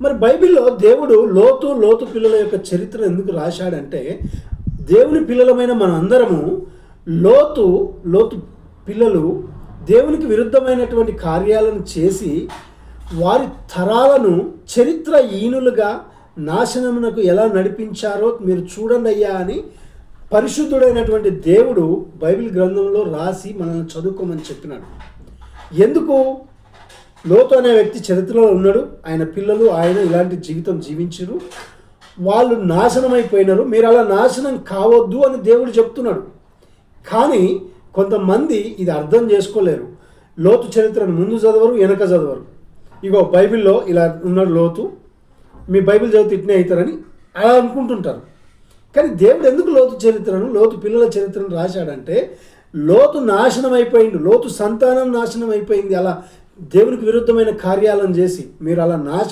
మరి బైబిల్లో దేవుడు లోతు లోతు పిల్లల యొక్క చరిత్ర ఎందుకు రాశాడంటే దేవుని పిల్లలమైన మనందరము లోతు లోతు పిల్లలు దేవునికి విరుద్ధమైనటువంటి కార్యాలను చేసి వారి తరాలను చరిత్ర ఈనులుగా నాశనమునకు ఎలా నడిపించారో మీరు చూడండి అయ్యా అని పరిశుద్ధుడైనటువంటి దేవుడు బైబిల్ గ్రంథంలో రాసి మనల్ని చదువుకోమని చెప్పినాడు. ఎందుకు? లోతు అనే వ్యక్తి చరిత్రలో ఉన్నాడు. ఆయన పిల్లలు ఆయన ఇలాంటి జీవితం జీవించరు వాళ్ళు నాశనం అయిపోయినారు మీరు అలా నాశనం కావద్దు అని దేవుడు చెప్తున్నాడు. కానీ కొంతమంది ఇది అర్థం చేసుకోలేరు. లోతు చరిత్రను ముందు చదవరు వెనక చదవరు. ఇగో బైబిల్లో ఇలా ఉన్నాడు లోతు. మీ బైబిల్ చదివితే ఇట్నే అవుతారని అలా అనుకుంటుంటారు. కానీ దేవుడు ఎందుకు లోతు చరిత్రను లోతు పిల్లల చరిత్రను రాశాడంటే లోతు నాశనం అయిపోయింది లోతు సంతానం నాశనం అయిపోయింది అలా దేవునికి విరుద్ధమైన కార్యాలను చేసి మీరు అలా నాశనం